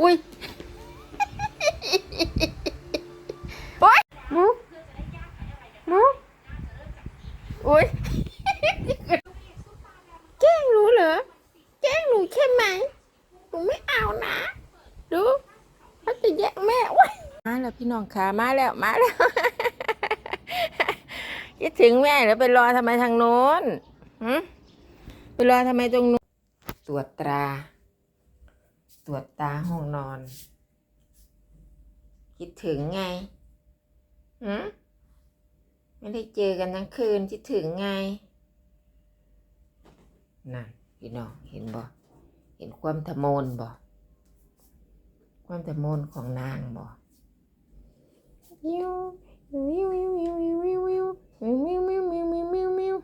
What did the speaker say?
อุ้ยโอ๊ยมูมูอุ้ยแกล้งหนูเหรอแกล้งหนูใช่ไหมหนูไม่เอานะ ดูเขาจะแย่งแม่ว้ยมาแล้วพี่น้องขามาแล้วมาแล้วคิดถึงแม่แล้วไปรอทำไมทางโน้นหืมไปรอทำไมตรงนู้นตรวจตรา ตรวจตาห้องนอน คิดถึงไงหืมไม่ได้เจอกันทั้งคืนคิดถึงไง นั่นพี่น้องเห็นบ่เห็นความทะโมนบ่ความทะโมนของนางบ่ยิวยิวยิวยิวยิวยิวยิวยิวยิวยิวยิวยิวยิว